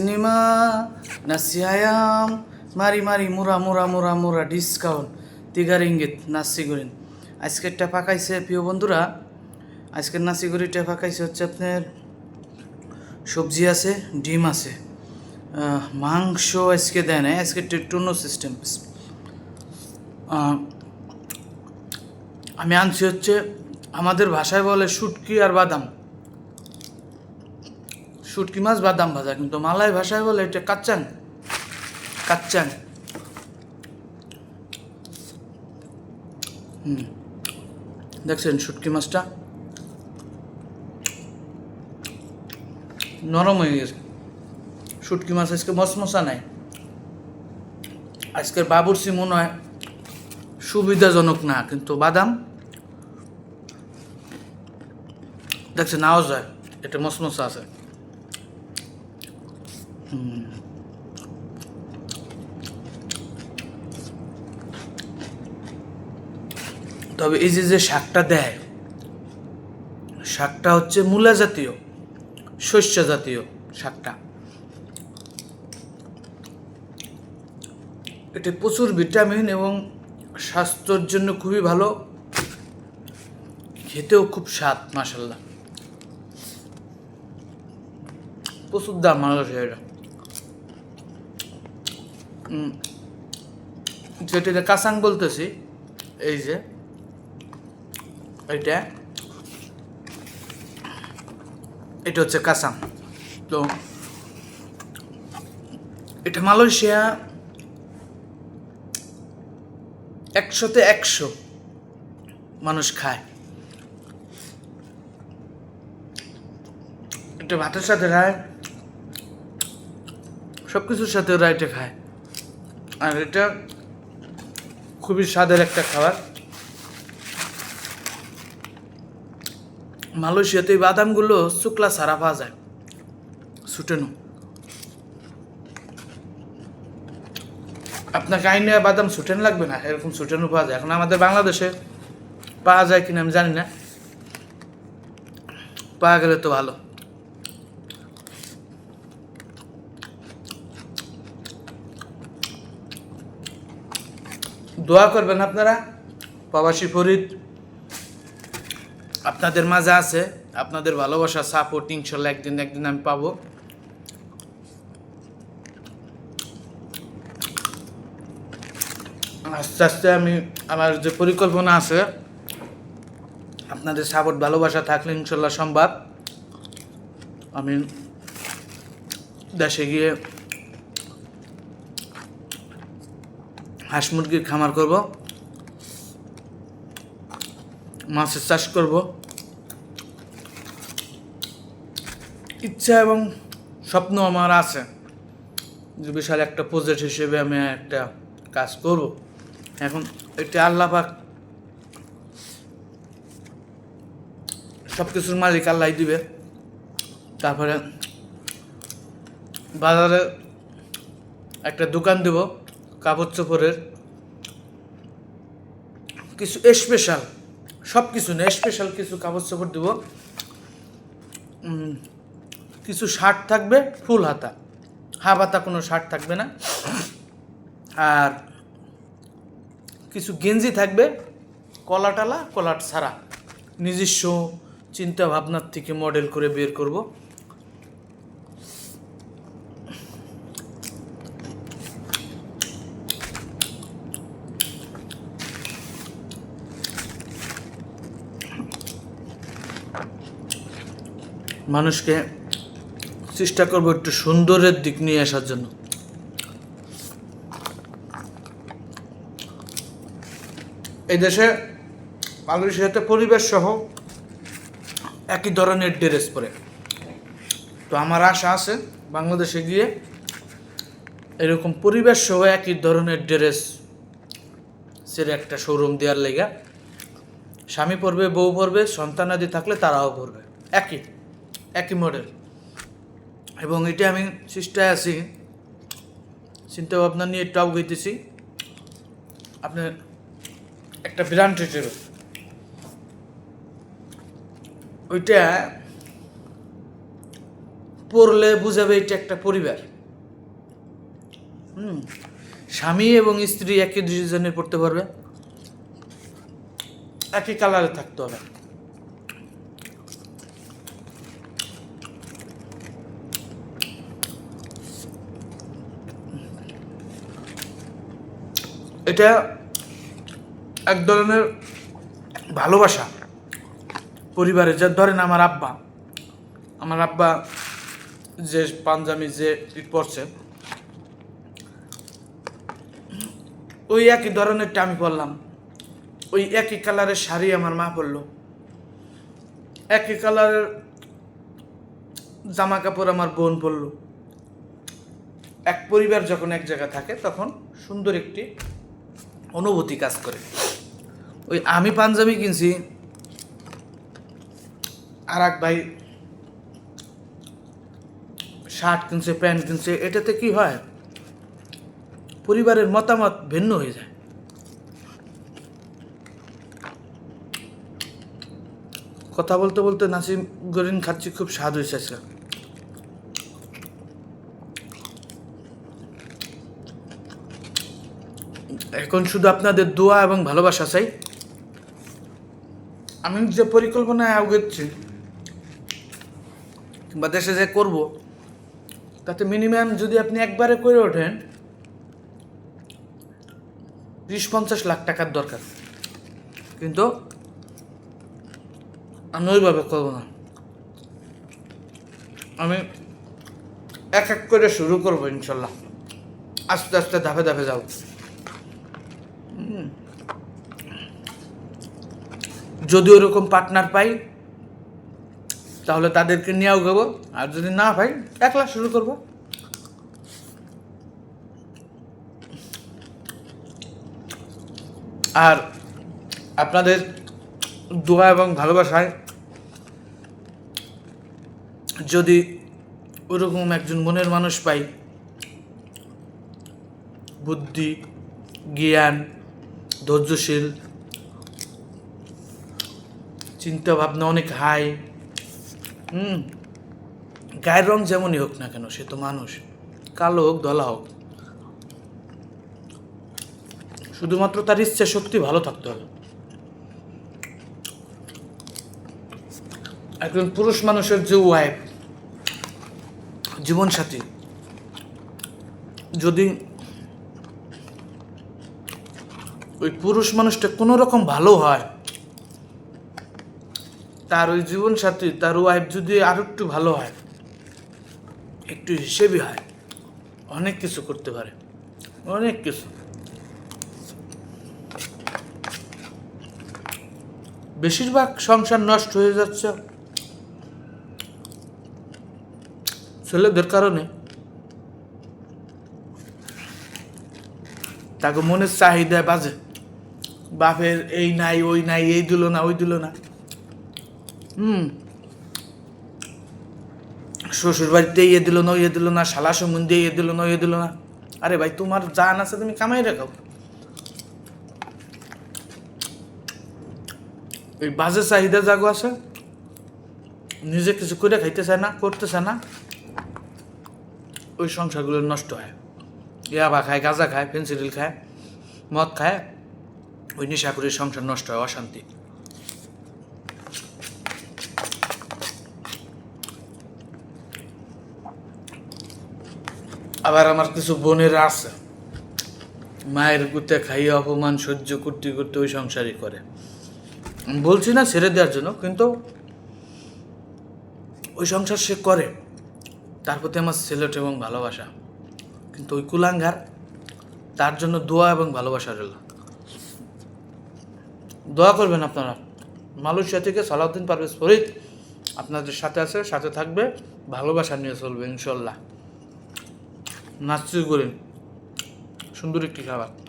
nima, nasi ayam, মারি মারি Mura Mura Mura Mura discount তিগা ringgit নাসি গরিন আজকের টেপা খাইছে প্রিয় বন্ধুরা। আজকের নাসি গরি টেপা খাইছে হচ্ছে আপনার সবজি আছে ডিম আছে। মাংস আজকে দেয় না আজকে টেটুনো সিস্টেম আমি আনছি হচ্ছে আমাদের ভাষায় বলে শুটকি আর বাদাম। শুটকি মাছ বাদাম ভাজা কিন্তু মালাই ভাষায় বলে এটা কাচ্চান কাচ্চান হুম। দেখছেন শুটকি মাছটা? নরম হয়ে গেছে। শুটকি মাছ আজকে মশমশা নাই। আজকের বাবুরসি মনে হয় সুবিধাজনক না, কিন্তু বাদাম? দেখছে নাও যায় এটা মশমশা আছে। তবে এই যে যে শাকটা দেয়, শাকটা হচ্ছে মূলা জাতীয়, শস্য জাতীয় শাকটা। এতে প্রচুর ভিটামিন এবং স্বাস্থ্যের জন্য খুবই ভালো, খেতেও খুব স্বাদ মাসাল্লাহ প্রচুর দাম মানুষ যেটা কাসাং বলতেছি, এই যে এটা এটা হচ্ছে কাসাং তো, এটা মালয়েশিয়া একশোতে একশো মানুষ খায়। এটা ভাতের সাথে খায় সব কিছুর সাথে ওরা এটা খায়। আর এটা খুবই স্বাদের একটা খাবার। মালয়েশিয়াতে এই বাদামগুলো শুকলা সারা পাওয়া যায়। সুটেনো। আপনাকে আইনে বাদাম সুটেন লাগবে না, এরকম সুটেনও পাওয়া যায়। এখন আমাদের বাংলাদেশে পাওয়া যায় কিনা আমি জানি না। পাওয়া গেলে তো ভালো। দোয়া করবেন আপনারা? প্রবাসী ফরিদ, আপনাদের মাঝে আছে, আপনাদের ভালোবাসা সাপোর্ট ইনশাল্লাহ একদিন একদিন আমি পাবো। আস্তে আস্তে আমি আমার যে পরিকল্পনা আছে, আপনাদের সাপোর্ট ভালোবাসা থাকলে ইনশাল্লাহ সম্ভব। আমি দেশে গিয়ে হাঁস মুরগির খামার করব। মাছের চাষ করব। ইচ্ছা এবং স্বপ্ন আমার আছে যে বিশাল একটা প্রজেক্ট হিসেবে আমি একটা কাজ করব। এখন এটা আল্লাহ পাক সব কিছুর মালিক আল্লাহ দিবে। তারপরে বাজারে একটা দোকান দেব। কাপড় চোপড়ের কিছু স্পেশাল সব কিছু না স্পেশাল কিছু কাপড় চোপড় দেবো কিছু শার্ট থাকবে, ফুল হাতা। হাফ হাতা কোনো শার্ট থাকবে না। আর কিছু গেঞ্জি থাকবে কলাটালা কলাট ছাড়া। নিজস্ব চিন্তা ভাবনার থেকে মডেল করে বের করব। মানুষকে চেষ্টা করব একটু সুন্দরের দিক নিয়ে আসার জন্য। এই দেশে মালয়েশিয়াতে পরিবেশ সহ একই ধরনের ড্রেস পরে। তো আমার আশা আছে বাংলাদেশে গিয়ে এরকম পরিবেশ সহ একই ধরনের ড্রেস সের একটা শোরুম দেওয়ার লেগা। স্বামী পরবে, বউ পরবে, সন্তানাদি থাকলে তারাও পরবে। একই। একই মডেল এবং এটা আমি চেষ্টায় আছি। চিন্তা ভাবনা নিয়ে একটু অবগতিছি আপনার একটা ব্র্যান্ড হিসেবে। ওইটা পড়লে বুঝাবে এটা একটা পরিবার। হুম, স্বামী এবং স্ত্রী একই ডিসিশনে পড়তে পারবে। একই কালারে থাকতে হবে। এটা এক ধরনের ভালোবাসা পরিবারে, যে ধরেন আমার আব্বা আমার আব্বা যে পাঞ্জাবি যে ই পরছে, ওই একই ধরনেরটা আমি পরলাম। ওই একই কালারের শাড়ি আমার মা পরলো। একই কালারের জামা কাপড় আমার বোন পরলো। এক পরিবার যখন এক জায়গায় থাকে, তখন সুন্দর একটি অনুভূতি কাজ করে। ওই আমি পাঞ্জাবি কিনছি আর এক ভাই শার্ট কিনছে, প্যান্ট কিনছে, এটাতে কি হয়? পরিবারের মতামত ভিন্ন হয়ে যায়। কথা বলতে বলতে নাসিম গরিন খাচ্ছি, খুব স্বাদ হয়েছে আজকে। এখন শুধু আপনাদের দোয়া এবং ভালোবাসা, চাই। আমি যে পরিকল্পনায় আগাচ্ছি কিংবা দেশে যে করব, তাতে মিনিমাম যদি আপনি একবারে করে ওঠেন বিশ পঞ্চাশ লাখ টাকার দরকার। কিন্তু আমি ওইভাবে করব না। আমি এক এক করে শুরু করব ইনশাল্লাহ। আস্তে আস্তে ধাপে ধাপে যাব। যদি ওরকম পার্টনার পাই, তাহলে তাদেরকে নিয়েও গেবো। আর যদি না পাই, একলা শুরু করব। আর আপনাদের দোয়া এবং ভালোবাসায় যদি ওরকম একজন মনের মানুষ পাই, বুদ্ধি, জ্ঞান, ধৈর্যশীল চিন্তা ভাবনা অনেক হাই হুম, গায়ের রং যেমনই হোক না কেন, সে তো মানুষ। কালো হোক, ধলা হোক। শুধুমাত্র তার ইচ্ছা শক্তি ভালো থাকতে হবে। একজন পুরুষ মানুষের যে ওয়াইফ জীবনসাথী, যদি ওই পুরুষ মানুষটা কোনো রকম ভালো হয় তার ওই জীবন সাথী তার ওয়াইফ যদি আরও একটু ভালো হয়, একটু হিসেবই হয়, অনেক কিছু করতে পারে। অনেক কিছু। বেশিরভাগ সংসার নষ্ট হয়ে যাচ্ছে। ছেলেদের কারণে। তাকে মনের চাহিদা বাজে। বাপের এই নাই, ওই নাই, এই দিল না, ওই দিল না। হুম। শ্বশুর বাড়িতে ইয়ে দিল না ইয়ে দিল না, শালা সম্বন্ধে ইয়ে দিল না ইয়ে দিল না। আরে ভাই, তোমার জান আছে, তুমি কামাই রাখো। এই বাজে চাহিদা জাগো আছে। নিজে কিছু করে খাইতে চায় না, করতে চায় না। ওই সংসারগুলো নষ্ট হয়। ইয়াবা খায়, গাঁজা খায় পেন্সিডিল খায়, মদ খায়। ওই নেশা করে সংসার নষ্ট হয়, অশান্তি। আবার আমার কিছু বোনেরা আছে। মায়ের গুতে খাইয়ে অপমান, সহ্য করতে করতে ওই সংসারই করে। বলছি না ছেড়ে দেওয়ার জন্য, কিন্তু ওই সংসার সে করে। তার প্রতি আমার সিলেট এবং ভালোবাসা। কিন্তু ওই কুলাঙ্গার তার জন্য দোয়া এবং ভালোবাসা রইল। দোয়া করবেন আপনারা। মালয়েশিয়া থেকে সালাউদ্দিন পারভেজ ফরিদ আপনাদের সাথে আছে, সাথে থাকবে। ভালোবাসা নিয়ে চলবে, ইনশাল্লাহ। নাচি করে সুন্দর একটি খাবার।